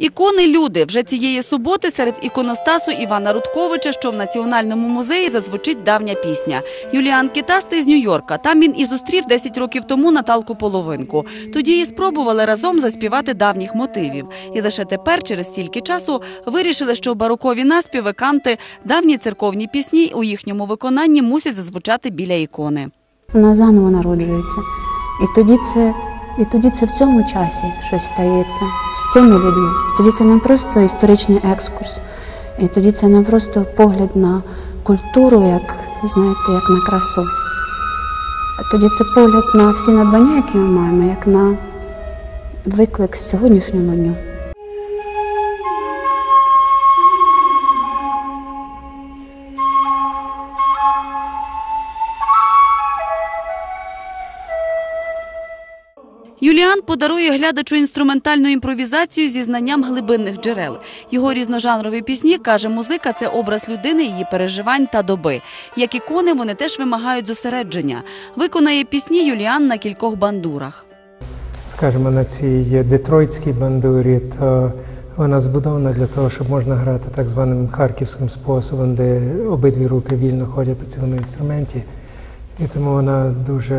Ікони люди вже цієї суботи серед іконостасу Івана Рудковича, що в національному музеї зазвучить давня пісня. Юліан Китастий з Нью-Йорка. Там він і зустрів 10 років тому Наталку Половинку. Тоді і спробували разом заспівати давніх мотивів. І лише тепер, через стільки часу, вирішили, що барокові наспіви, канти, давні церковні пісні у їхньому виконанні мусять зазвучати біля ікони. Вона заново народжується. І тоді це, і тоді це в цьому часі щось стається з цими людьми. Тоді це не просто історичний екскурс, і тоді це не просто погляд на культуру, як знаєте, як на красу. А тоді це погляд на всі надбання, які ми маємо, як на виклик сьогоднішньому дню. Юліан подарує глядачу інструментальну імпровізацію зі знанням глибинних джерел. Його різножанрові пісні каже музика це образ людини, її переживань та доби. Як ікони, вони теж вимагають зосередження. Виконає пісні Юліан на кількох бандурах. скажімо, на цій детройтській бандурі, то вона збудована для того, щоб можна грати так званим харківським способом, де обидві руки вільно ходять по цілому інструменті. І тому вона дуже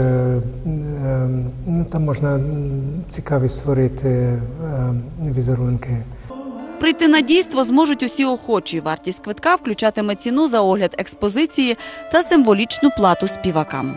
ем, ну, там можна цікаві створити ем, візерунки. Прийти на дійство зможуть усі охочі. Вартість квитка включатиме ціну за огляд експозиції та символічну плату співакам.